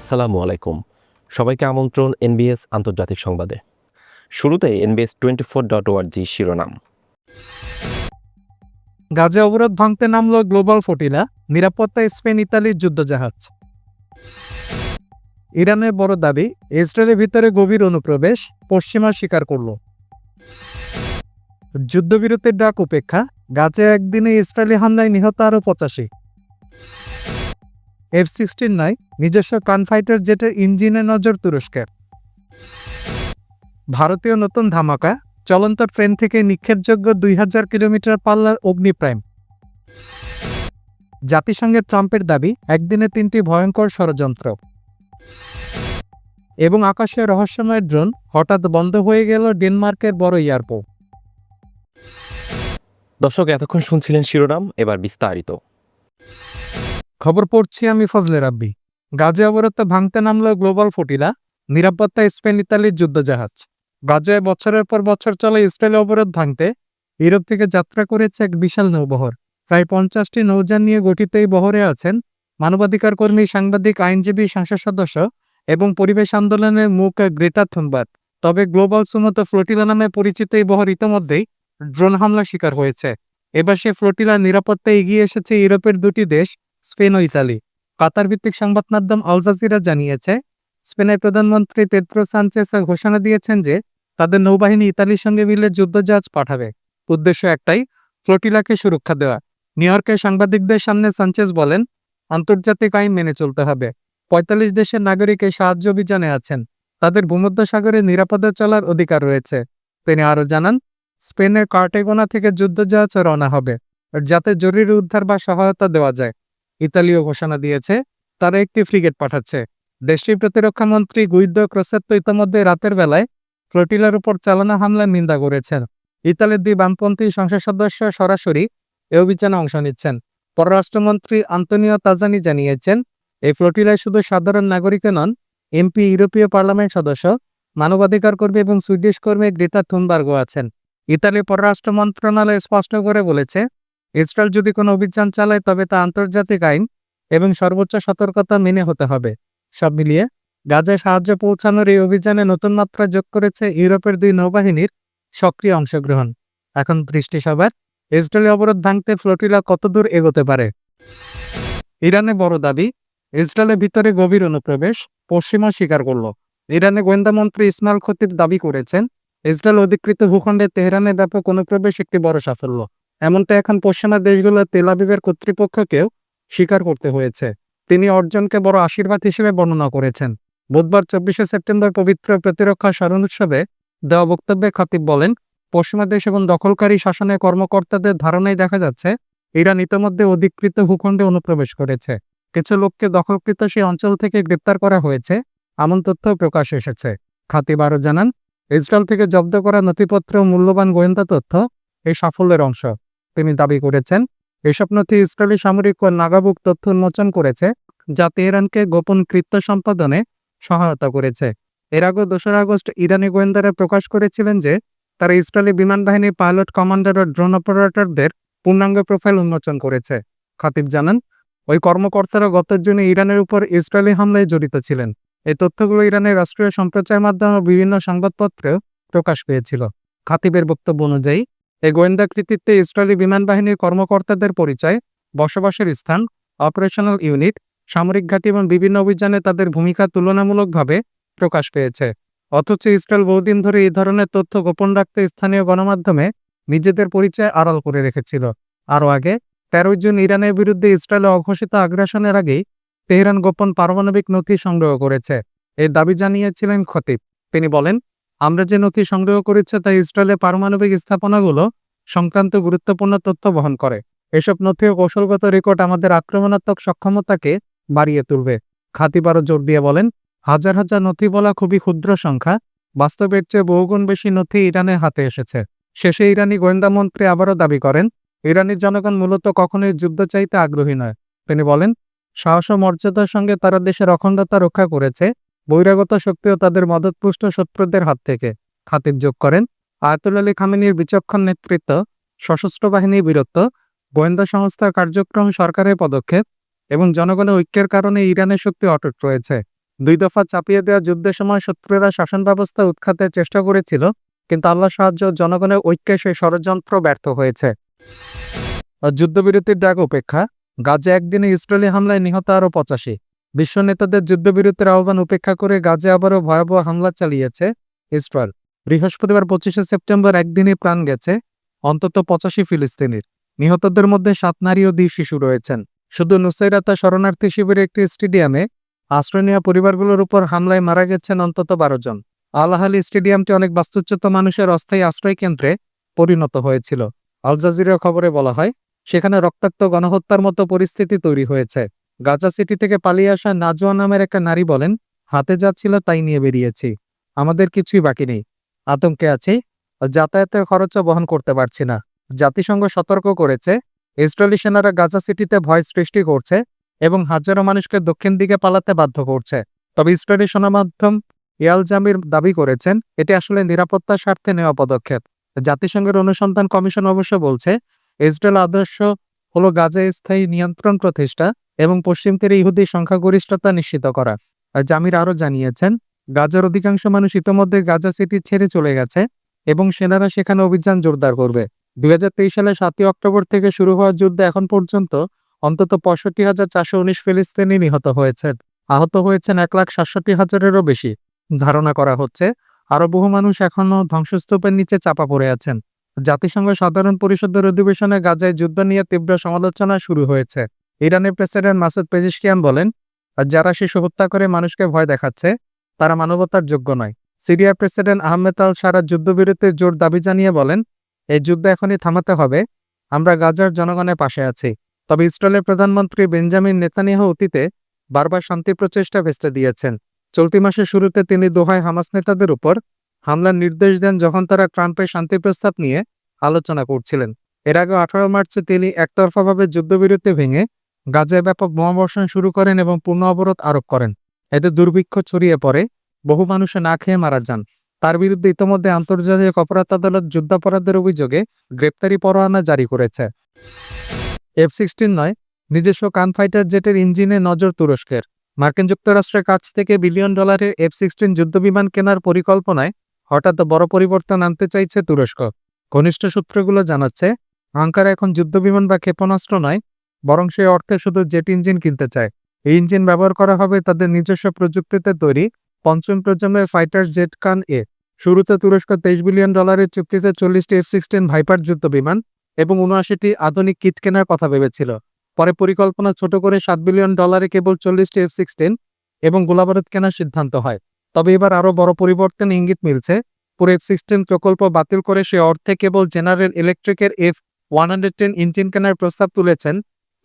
আসসালামু আলাইকুম। সবাইকে আমন্ত্রণ এনবিএস আন্তর্জাতিক সংবাদে। শুরুতে এনবিএস টোয়েন্টি ফোর ডট ওয়ার্জি শিরোনাম। গাজা অবরোধ ভাঙতে নামল গ্লোবাল ফটিলা নিরাপত্তা স্পেন, ইতালির যুদ্ধজাহাজ। ইরানের বড় দাবি, ইসরায়েলের ভিতরে গভীর অনুপ্রবেশ পশ্চিমা স্বীকার করল। যুদ্ধবিরতির ডাক উপেক্ষা গাজে একদিনে ইসরায়েলি হামলায় নিহত আরও পঁচাশি। এফ সিক্সটিন নয় নিজস্ব কানফাইটার জেটের ইঞ্জিনে নজর তুরস্কের। ভারতীয় নতুন ধামাকা, চলন্ত ট্রেন থেকে নিক্ষেপযোগ্য দুই হাজার কিলোমিটার পাল্লার অগ্নি প্রাইম জাতিসংঘের ট্রাম্পের দাবি, একদিনে তিনটি ভয়ঙ্কর ষড়যন্ত্র। এবং আকাশে রহস্যময় ড্রোন, হঠাৎ বন্ধ হয়ে গেল ডেনমার্কের বড় এয়ারপোর্ট। দর্শক, এতক্ষণ শুনছিলেন শিরোনাম, এবার বিস্তারিত। খবর পড়ছি আমি ফজলে রাব্বি। গাজে অবরোধ ভাঙতে নামল গ্লোবাল ফটিলা নিরাপত্তা স্পেন, ইতালির যুদ্ধজাহাজ। গাজায় বছরের পর বছর চলে ইসরায়েল অবরোধ ভাঙতে ইউরোপ থেকে যাত্রা করেছে এক বিশাল নৌবহর। প্রায় পঞ্চাশটি নৌযান নিয়ে গঠিত এই বহরে আছেন মানবাধিকার কর্মী সাংবাদিক, আইনজীবী সংসদ সদস্য এবং পরিবেশ আন্দোলনের মুখ গ্রেটা থুনবার্গ। তবে গ্লোবাল সুমতো ফ্লোটিলা নামে পরিচিত এই বহর ইতোমধ্যেই ড্রোন হামলা শিকার হয়েছে। এবার সে ফ্লোটিলা নিরাপত্তায় এগিয়ে এসেছে ইউরোপের দুটি দেশ স্পেন ও ইতালি। কাতার ভিত্তিক সংবাদ মাধ্যম আল জাজিরা জানিয়েছে, স্পেনের প্রধানমন্ত্রী পেদ্রো সানচেস ঘোষণা দিয়েছেন যে তাদের নৌবাহিনী ইতালির সঙ্গে মিলে যুদ্ধজাহাজ পাঠাবে। উদ্দেশ্য একটাই, ফ্লোটিলাকে সুরক্ষা দেওয়া। নিউ ইয়র্কে সাংবাদিকদের সামনে সানচেস বলেন, আন্তর্জাতিক আইন মেনে চলতে হবে। পঁয়তাল্লিশ দেশের নাগরিক এই সাহায্য অভিযানে আছেন। তাদের ভূমধ্যসাগরে নিরাপদে চলার অধিকার রয়েছে। তিনি আরও জানান স্পেনের কার্টেগোনা থেকে যুদ্ধজাহাজ রওনা হবে, যাতে জরুরি উদ্ধার বা সহায়তা দেওয়া যায়। ইতালিও ঘোষণা দিয়েছে, তারা একটি ফ্রিগেট পাঠাচ্ছে। দেশটির প্রতিরক্ষা মন্ত্রী গুইদ্দো ক্রোসেত্তো ইতিমধ্যে রাতের বেলায় ফ্লোটিলার উপর চালানো হামলার নিন্দা করেছেন। ইতালির দুই বামপন্থী সংসদ সদস্য সরাসরি এ অভিযানে অংশ নিচ্ছেন। পররাষ্ট্রমন্ত্রী আন্তনিও তাজানি জানিয়েছেন, এই ফ্লোটিলায় শুধু সাধারণ নাগরিকে নন, এমপি, ইউরোপীয় পার্লামেন্ট সদস্য, মানবাধিকার কর্মী এবং সুইডিশ কর্মী গ্রেটা থুনবার্গও আছেন। ইতালির পররাষ্ট্র মন্ত্রণালয় স্পষ্ট করে বলেছে ইসরায়েল যদি কোনো অভিযান চালায়, তবে তা আন্তর্জাতিক আইন এবং সর্বোচ্চ সতর্কতা মেনে হতে হবে। সব মিলিয়ে গাজায় সাহায্য পৌঁছানোর এই অভিযানে নতুন মাত্রা যোগ করেছে ইউরোপের দুই নৌবাহিনীর সক্রিয় অংশগ্রহণ। এখন দৃষ্টি সবার, ইসরায়েলি অবরোধ ভাঙতে ফ্লোটিলা কতদূর এগোতে পারে? ইরানে বড় দাবি, ইসরায়েলের ভিতরে গভীর অনুপ্রবেশ পশ্চিমা স্বীকার করল। ইরানে গোয়েন্দা মন্ত্রী ইসমাইল খতিব দাবি করেছেন, ইসরায়েল অধিকৃত ভূখণ্ডে তেহরানে ব্যাপক অনুপ্রবেশ একটি বড় সাফল্য। এমনটা এখন পশ্চিমা দেশগুলো তেলাবিবের কর্তৃপক্ষকেও স্বীকার করতে হয়েছে। তিনি অর্জনকে বড় আশীর্বাদ হিসেবে বর্ণনা করেছেন। বুধবার চব্বিশে সেপ্টেম্বর পবিত্র প্রতিরক্ষা স্মরণ উৎসবে দেওয়া বক্তব্যে খতিব বলেন, পশ্চিমা দেশ এবং দখলকারী শাসনের কর্মকর্তাদের ধারণায় দেখা যাচ্ছে, ইরান ইতোমধ্যে অধিকৃত ভূখণ্ডে অনুপ্রবেশ করেছে। কিছু লোককে দখলকৃত সেই অঞ্চল থেকে গ্রেপ্তার করা হয়েছে, এমন তথ্য প্রকাশ এসেছে। খাতিব আরও জানান, ইসরায়েল থেকে জব্দ করা নথিপত্র মূল্যবান গোয়েন্দা তথ্য এই সাফল্যের অংশ। তিনি দাবি করেছেন এসব নথি ইসরায়েলি সামরিক ও নাগাবুক তথ্য উন্মোচন করেছে, যা তেহরানকে গোপন কৃত্য সম্পাদনে সহায়তা করেছে। এর আগে দোসরা আগস্ট ইরানি গোয়েন্দারা প্রকাশ করেছিলেন যে, তারা ইসরায়েলি বিমান বাহিনী পাইলট, কমান্ডার ও ড্রোন অপারেটরদের পূর্ণাঙ্গ প্রোফাইল উন্মোচন করেছে। খাতিব জানান, ওই কর্মকর্তারা গত জুনে ইরানের উপর ইসরায়েলি হামলায় জড়িত ছিলেন। এই তথ্যগুলো ইরানের রাষ্ট্রীয় সম্প্রচার মাধ্যমে বিভিন্ন সংবাদপত্রেও প্রকাশ পেয়েছিল। খাতিবের বক্তব্য অনুযায়ী এই গোয়েন্দা কৃতিত্বে ইসরায়েলি বিমান বাহিনীর কর্মকর্তাদের পরিচয়, বসবাসের স্থান অপারেশনাল ইউনিট সামরিক ঘাঁটি এবং বিভিন্ন অভিযানে তাদের ভূমিকা তুলনামূলকভাবে প্রকাশ পেয়েছে। অথচ ইসরায়েল বহুদিন ধরে এই ধরনের তথ্য গোপন রাখতে স্থানীয় গণমাধ্যমে নিজেদের পরিচয় আড়াল করে রেখেছিল। আরও আগে, তেরোই জুন ইরানের বিরুদ্ধে ইসরায়েলের অঘোষিত আগ্রাসনের আগেই তেহরান গোপন পারমাণবিক নথি সংগ্রহ করেছে। এই দাবি জানিয়েছিলেন খতিব। তিনি বলেন আমরা যে নথি সংগ্রহ করেছে তা ইসরায়েলের পারমাণবিক স্থাপনাগুলো সংক্রান্ত গুরুত্বপূর্ণ তথ্য বহন করে। এসব নথি ও কৌশলগত রেকর্ড আমাদের আক্রমণাত্মক সক্ষমতাকে বাড়িয়ে তুলবে। খাতিবারও জোর দিয়ে বলেন, হাজার হাজার নথি বলা খুবই ক্ষুদ্র সংখ্যা, বাস্তবের চেয়ে বহুগুণ বেশি নথি ইরানের হাতে এসেছে। শেষে ইরানি গোয়েন্দা মন্ত্রী আবারও দাবি করেন ইরানের জনগণ মূলত কখনোই যুদ্ধ চাইতে আগ্রহী নয়। তিনি বলেন, সাহস ও মর্যাদার সঙ্গে তারা দেশের অখণ্ডতা রক্ষা করেছে বহিরাগত শক্তিও তাদের মদতপুষ্ট শত্রুদের হাত থেকে খাতিব যোগ করেন। আয়াতুল আলী খামিনীর বিচক্ষণ নেতৃত্ব, সশস্ত্র বাহিনীর বীরত্ব, গোয়েন্দা সংস্থার কার্যক্রম, সরকারের পদক্ষেপ এবং জনগণের ঐক্যের কারণে ইরানের শক্তি অটুট রয়েছে। দুই দফা চাপিয়ে দেওয়া যুদ্ধের সময় শত্রুরা শাসন ব্যবস্থা উৎখাতের চেষ্টা করেছিল, কিন্তু আল্লাহ সাহায্য জনগণের ঐক্যে সেই ষড়যন্ত্র ব্যর্থ হয়েছে। যুদ্ধবিরতির ডাক উপেক্ষা, গাজে একদিনে ইসরায়েলি হামলায় নিহত আরও পঁচাশি। বিশ্ব নেতাদের যুদ্ধবিরতির আহ্বান উপেক্ষা করে গাজে আবারও ভয়াবহ হামলা চালিয়েছে ইসরায়েল। বৃহস্পতিবার পঁচিশে সেপ্টেম্বর একদিনে প্রাণ গেছে অন্তত পঁচাশি ফিলিস্তিনির। নিহতদের মধ্যে সাত নারী ও দুই শিশু রয়েছেন। শুধু নুসাইরাতা শরণার্থী শিবিরের একটি স্টেডিয়ামে আশ্রয় নেওয়া পরিবারগুলোর উপর হামলায় মারা গেছেন অন্তত বারো জন। আলাহালি স্টেডিয়ামটি অনেক বাস্তুচ্যুত মানুষের অস্থায়ী আশ্রয় কেন্দ্রে পরিণত হয়েছিল। আল জাজিরার খবরে বলা হয়, সেখানে রক্তাক্ত গণহত্যার মতো পরিস্থিতি তৈরি হয়েছে। গাজা সিটি থেকে পালিয়ে আসা নাজোয়া নামের একটা নারী বলেন, হাতে যা ছিল তাই নিয়ে বেরিয়েছি। আমাদের কিছুই বাকি নেই। আতঙ্কে আছি, যাতায়াতের খরচও বহন করতে পারছি না। জাতিসংঘ সতর্ক করেছে, ইসরায়েলি সেনারা গাজা সিটিতে ভয় সৃষ্টি করছে এবং হাজারো মানুষকে দক্ষিণ দিকে পালাতে বাধ্য করছে। তবে ইসরায়েলি সেনামাধ্যম ইয়াল জামির দাবি করেছেন, এটি আসলে নিরাপত্তার স্বার্থে নেওয়া পদক্ষেপ। জাতিসংঘের অনুসন্ধান কমিশন অবশ্য বলছে, ইসরায়েল আদর্শ হলো গাজায় স্থায়ী নিয়ন্ত্রণ প্রতিষ্ঠা এবং পশ্চিম তীরে ইহুদি সংখ্যাগরিষ্ঠতা নিশ্চিত করা। জামির আরও জানিয়েছেন, গাজার অধিকাংশ মানুষ ইতোমধ্যে গাজা সিটি ছেড়ে চলে গেছে এবং সেনারা সেখানে অভিযান জোরদার করবে। দুই সালে সাতই অক্টোবর থেকে শুরু হওয়া যুদ্ধে এখন পর্যন্ত অন্তত পঁয়ষট্টি হাজার চারশো উনিশ ফিলিস্তিনি নিহত হয়েছেন আহত হয়েছেন এক লাখ সাতষট্টি হাজারেরও বেশি। ধারণা করা হচ্ছে, আরও বহু মানুষ এখনও ধ্বংসস্তূপের নিচে চাপা পড়ে আছেন। জাতিসংঘ সাধারণ পরিষদের অধিবেশনে গাজায় যুদ্ধ নিয়ে তীব্র সমালোচনা শুরু হয়েছে। ইরানের প্রেসিডেন্ট মাসুদ পেজিশকিয়ান বলেন যারা শিশু হত্যা করে মানুষকে ভয় দেখাচ্ছে, তারা মানবতার যোগ্য নয়। সিরিয়ার প্রেসিডেন্ট আহমেদ আল সারা যুদ্ধবিরতির জোর দাবি জানিয়ে বলেন, এই যুদ্ধ এখনই থামাতে হবে। আমরা গাজার জনগণের পাশে আছি। তবে ইসরায়েলের প্রধানমন্ত্রী বেঞ্জামিন নেতানিয়াহু অতীতে বারবার শান্তি প্রচেষ্টা ভেস্তে দিয়েছেন। চলতি মাসের শুরুতে তিনি দোহায় হামাস নেতাদের উপর হামলার নির্দেশ দেন যখন তারা ট্রাম্পের শান্তি প্রস্তাব নিয়ে আলোচনা করছিলেন। এর আগে আঠারো মার্চে তিনি একতরফাভাবে যুদ্ধবিরতি ভেঙে গাজায় ব্যাপক বোমাবর্ষণ শুরু করেন এবং পূর্ণ অবরোধ আরোপ করেন। এতে দুর্ভিক্ষ ছড়িয়ে পড়ে, বহু মানুষে না খেয়ে মারা যান। তার বিরুদ্ধে ইতোমধ্যে আন্তর্জাতিক অপরাধ আদালত যুদ্ধাপরাধের অভিযোগে গ্রেপ্তারি পরোয়ানা জারি করেছে। এফ সিক্সটিন নয়, নিজস্ব কান ফাইটার জেটের ইঞ্জিনে নজর তুরস্কের। মার্কিন যুক্তরাষ্ট্রের কাছ থেকে বিলিয়ন ডলারের এফ সিক্সটিন যুদ্ধবিমান কেনার পরিকল্পনায় হঠাৎ বড় পরিবর্তন আনতে চাইছে তুরস্ক। ঘনিষ্ঠ সূত্রগুলো জানাচ্ছে, আঙ্কারা এখন যুদ্ধবিমান বা ক্ষেপণাস্ত্র নয় বরং সে অর্থে শুধু জেট ইঞ্জিন কিনতে চায়। এই ইঞ্জিন ব্যবহার করা হবে তাদের নিজস্ব প্রযুক্তিতে তৈরি পঞ্চম প্রজন্মের ফাইটার জেট কান এ। শুরুতে তুরস্ক তেইশ বিলিয়ন ডলারের চুক্তিতে চল্লিশটি এফ সিক্সটিন ভাইপার যুদ্ধ বিমান এবং উনআশিটি আধুনিক কিট কেনার কথা ভেবেছিল। পরে পরিকল্পনা ছোট করে সাত বিলিয়ন ডলারে কেবল চল্লিশটি এফ সিক্সটিন এবং গোলাবারুদ কেনার সিদ্ধান্ত হয়। তবে এবার আরও বড় পরিবর্তন ইঙ্গিত মিলছে। পুরো এফ সিক্সটিন প্রকল্প বাতিল করে সে অর্থে কেবল জেনারেল ইলেকট্রিকের F one hundred ten engine কেনার প্রস্তাব তুলেছেন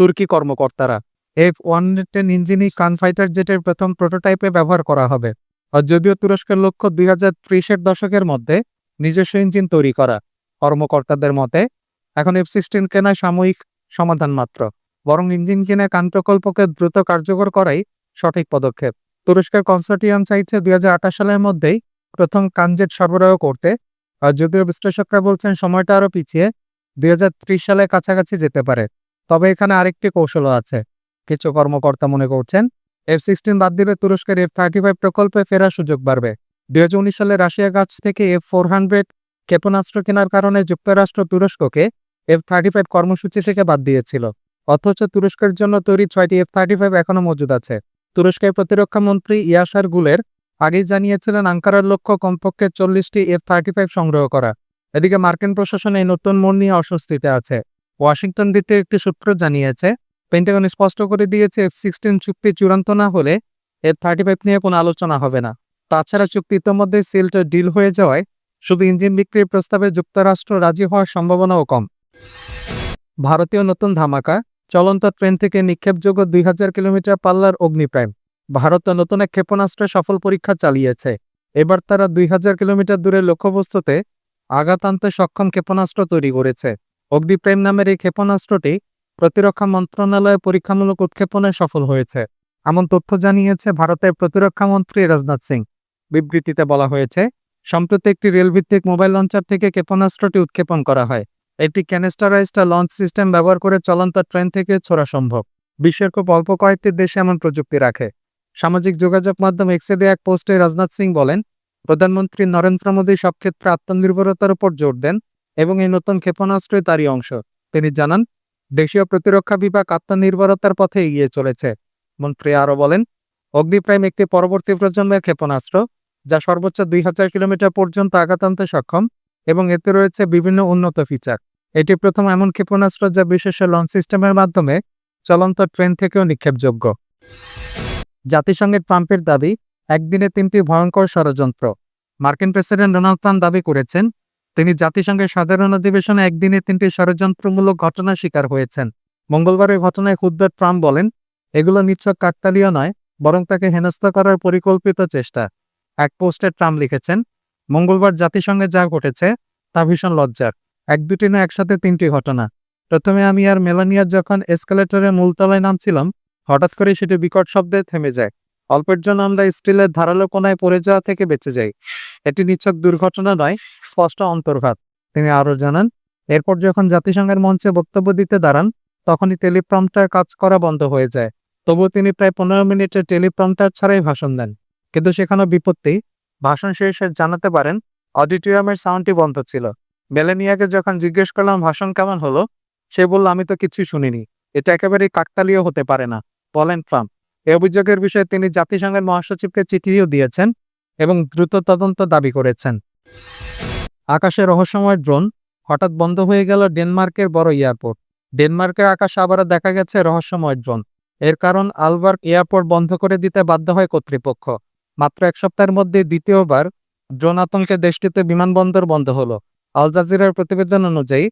তুর্কি কর্মকর্তারা। এফ ওয়ান টেন ইঞ্জিনই কান ফাইটার জেটের প্রথম প্রোটোটাইপে ব্যবহার করা হবে। আর যদিও তুরস্কের লক্ষ্য দুই হাজার ত্রিশের দশকের মধ্যে নিজস্ব ইঞ্জিন তৈরি করা কর্মকর্তাদের মতে, এখন এফ সিক্সটিন কেনা সাময়িক সমাধান মাত্র। বরং ইঞ্জিন কিনে কান প্রকল্পকে দ্রুত কার্যকর করাই সঠিক পদক্ষেপ। তুরস্কের কনসোর্টিয়াম চাইছে দুই হাজার আঠাশ সালের মধ্যেই প্রথম কানজেট সরবরাহ করতে। আর যদিও বিশ্লেষকরা বলছেন সময়টা আরও পিছিয়ে, দুই সালে কাছাকাছি যেতে পারে। তবে এখানে আরেকটি কৌশলও আছে। কিছু কর্মকর্তা মনে করছেন এফ সিক্সটিন বাদ দিলে তুরস্কের এফ থার্টি ফাইভ প্রকল্পে ফেরার সুযোগ বাড়বে। দুই হাজার উনিশ সালে রাশিয়া কাছ থেকে এফ ফোর হান্ড্রেড ক্ষেপণাস্ত্র কেনার কারণে যুক্তরাষ্ট্র তুরস্ককে এফ থার্টি ফাইভ কর্মসূচি থেকে বাদ দিয়েছিল। অথচ তুরস্কের জন্য তৈরি ছয়টি এফ থার্টি ফাইভ এখনও মজুদ আছে। তুরস্কের প্রতিরক্ষা মন্ত্রী ইয়াসার গুলের আগেই জানিয়েছিলেন, আঙ্কারার লক্ষ্য কমপক্ষে চল্লিশটি এফ থার্টি ফাইভ সংগ্রহ করা। এদিকে মার্কিন প্রশাসন এই নতুন মন নিয়ে অস্বস্তিতে আছে। ওয়াশিংটন ডিতে একটি সূত্র জানিয়েছে পেন্টাগন স্পষ্ট করে দিয়েছে এফ সিক্সটিন চুক্তি চূড়ান্ত না হলে এফ থার্টি ফাইভ নিয়ে কোনো আলোচনা হবে না। তাছাড়া চুক্তি ইতোমধ্যে সিলটা ডিল হয়ে যাওয়ায় শুধু ইঞ্জিন বিক্রির প্রস্তাবে যুক্তরাষ্ট্র রাজি হওয়ার সম্ভাবনাও কম। ভারতীয় নতুন ধামাকা, চলন্ত ট্রেন থেকে নিক্ষেপযোগ্য দুই হাজার কিলোমিটার পাল্লার অগ্নিপ্রাইম ভারত নতুন এক ক্ষেপণাস্ত্রে সফল পরীক্ষা চালিয়েছে। এবার তারা দুই হাজার কিলোমিটার দূরের লক্ষ্যবস্তুতে আঘাত আনতে সক্ষম ক্ষেপণাস্ত্র তৈরি করেছে। অগ্নিপ্রেম নামের এই ক্ষেপণাস্ত্রটি প্রতিরক্ষা মন্ত্রণালয়ে পরীক্ষামূলক উৎক্ষেপণে সফল হয়েছে। এমন তথ্য জানিয়েছে ভারতের প্রতিরক্ষা মন্ত্রী রাজনাথ সিং। বিবৃতিতে বলা হয়েছে, সম্প্রতি একটি রেলভিত্তিক মোবাইল লঞ্চার থেকে ক্ষেপণাস্ত্রটি উৎক্ষেপণ করা হয়। একটি ক্যানেস্টারাইজড লঞ্চ সিস্টেম ব্যবহার করে চলন্ত ট্রেন থেকে ছোড়া সম্ভব। বিশ্বের খুব অল্প কয়েকটি দেশে এমন প্রযুক্তি রাখে। সামাজিক যোগাযোগ মাধ্যম এক্সে এক পোস্টে রাজনাথ সিং বলেন, প্রধানমন্ত্রী নরেন্দ্র মোদী সব ক্ষেত্রে আত্মনির্ভরতার উপর জোর দেন। এবং এই নতুন ক্ষেপণাস্ত্রই তারই অংশ। তিনি জানান, দেশীয় প্রতিরক্ষা বিভাগ আত্মনির্ভরতার পথে এগিয়ে চলেছে। মন্ত্রী আরও বলেন, অগ্নিপ্রাইম একটি পরবর্তী প্রজন্মের ক্ষেপণাস্ত্র, যা সর্বোচ্চ দুই হাজার কিলোমিটার পর্যন্ত আঘাত আনতে সক্ষম এবং এতে রয়েছে বিভিন্ন উন্নত ফিচার। এটি প্রথম এমন ক্ষেপণাস্ত্র যা বিশেষ লঞ্চ সিস্টেমের মাধ্যমে চলন্ত ট্রেন থেকেও নিক্ষেপযোগ্য। জাতিসংঘের ট্রাম্পের দাবি, একদিনে তিনটি ভয়ঙ্কর ষড়যন্ত্র। মার্কিন প্রেসিডেন্ট ডোনাল্ড ট্রাম্প দাবি করেছেন তিনি জাতিসংঘের সাধারণ অধিবেশনে একদিনে তিনটি ষড়যন্ত্রমূলক ঘটনার শিকার হয়েছেন। মঙ্গলবারের ঘটনায় ক্ষুদ্র ট্রাম্প বলেন, এগুলো নিচ্ছক কাকতালীয় নয়, বরং তাকে হেনস্থা করার পরিকল্পিত চেষ্টা। এক পোস্টে ট্রাম্প লিখেছেন, মঙ্গলবার জাতিসংঘে যা ঘটেছে, তা ভীষণ লজ্জার। এক দুটি না একসাথে তিনটি ঘটনা। প্রথমে আমি আর মেলানিয়া যখন এসকালেটরের মূলতলায় নামছিলাম, হঠাৎ করে সেটি বিকট শব্দে থেমে যায়। অল্পের জন্য আমরা স্টিলের ধারালো কোনায় পড়ে যাওয়া থেকে বেঁচে যাই। এটি নিছক দুর্ঘটনা নয়, স্পষ্ট অন্তর্ঘাত। তিনি আরও জানান, এরপর যখন জাতিসংঘের মঞ্চে বক্তব্য দিতে দাঁড়ান, তখনই টেলিপ্রম্পটার কাজ করা বন্ধ হয়ে যায়। তবুও তিনি প্রায় পনেরো মিনিটের টেলিপ্রম্পটার ছাড়াই ভাষণ দেন। কিন্তু সেখানে বিপত্তি। ভাষণ শেষে জানাতে পারেন, অডিটোরিয়ামের সাউন্ডটি বন্ধ ছিল। মেলেনিয়াকে যখন জিজ্ঞেস করলাম, ভাষণ কেমন হলো? সে বলল, আমি তো কিছুই শুনিনি। এটা একেবারেই কাকতালীয় হতে পারে না। বলেন ট্রাম্প। এই অভিযোগের বিষয়ে তিনি জাতিসংঘের মহাসচিবকে চিঠিও দিয়েছেন এবং দ্রুত তদন্ত দাবি করেছেন। আকাশে রহস্যময় ড্রোন হঠাৎ বন্ধ হয়ে গেল ডেনমার্কের বড় এয়ারপোর্ট। ডেনমার্কের আকাশে আবারও দেখা গেছে রহস্যময় ড্রোন। এর কারণ আলবার্গ এয়ারপোর্ট বন্ধ করে দিতে বাধ্য হয় কর্তৃপক্ষ। মাত্র এক সপ্তাহের মধ্যে দ্বিতীয়বার ড্রোন আতঙ্কে দেশটিতে বিমানবন্দর বন্ধ হলো। আল জাজিরার প্রতিবেদন অনুযায়ী,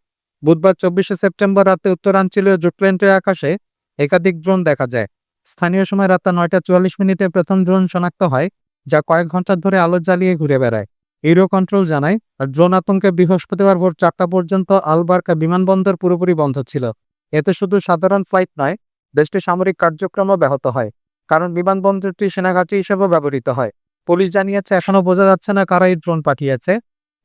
বুধবার চব্বিশে সেপ্টেম্বর রাতে উত্তরাঞ্চলীয় জুটল্যান্ডের আকাশে একাধিক ড্রোন দেখা যায়। স্থানীয় সময় রাত নয়টা চুয়াল্লিশ মিনিটে প্রথম ড্রোন শনাক্ত হয়, যা কয়েক ঘণ্টা ধরে আলো জ্বালিয়ে ঘুরে বেড়ায়। ইউরো কন্ট্রোল জানায়, ড্রোন আতঙ্কে বৃহস্পতিবার ভোর চারটা পর্যন্ত আলবার্কা বিমানবন্দর পুরোপুরি বন্ধ ছিল। এতে শুধু সাধারণ ফ্লাইট নয়, দেশটির সামরিক কার্যক্রমও ব্যাহত হয়, কারণ বিমানবন্দরটি সেনাঘাঁটি হিসেবে ব্যবহৃত হয়। পুলিশ জানিয়েছে এখনও বোঝা যাচ্ছে না কারা এই ড্রোন পাঠিয়েছে,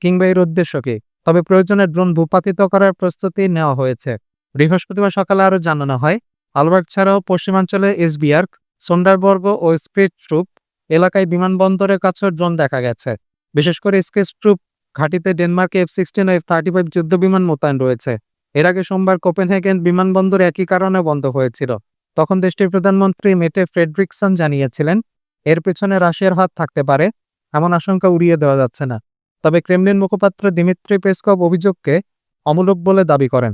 কিংবা এর উদ্দেশ্য কি, তবে প্রয়োজনে ড্রোন ভূপাতিত করার প্রস্তুতি নেওয়া হয়েছে। বৃহস্পতিবার সকালে আরও জানানো হয় আলবার্ট ছাড়াও পশ্চিমাঞ্চলে এসবিআর, সোন্ডারবর্গ ও স্পিড ট্রুপ এলাকায় বিমানবন্দরের কাছেও ড্রোন দেখা গেছে। বিশেষ করে স্কেচ ট্রুপ ঘাঁটিতে ডেনমার্কে F sixteen F thirty five যুদ্ধ বিমান মোতায়েন রয়েছে। এর আগে সোমবার কোপেনহেগেন বিমানবন্দর একই কারণে বন্ধ হয়েছিল। তখন দেশটির প্রধানমন্ত্রী মেটে ফ্রেডরিকসন জানিয়েছিলেন, এর পেছনে রাশিয়ার হাত থাকতে পারে, এমন আশঙ্কা উড়িয়ে দেওয়া যাচ্ছে না। তবে ক্রেমলিন মুখপাত্র দিমিত্রি পেসকভ অভিযোগকে অমূলক বলে দাবি করেন।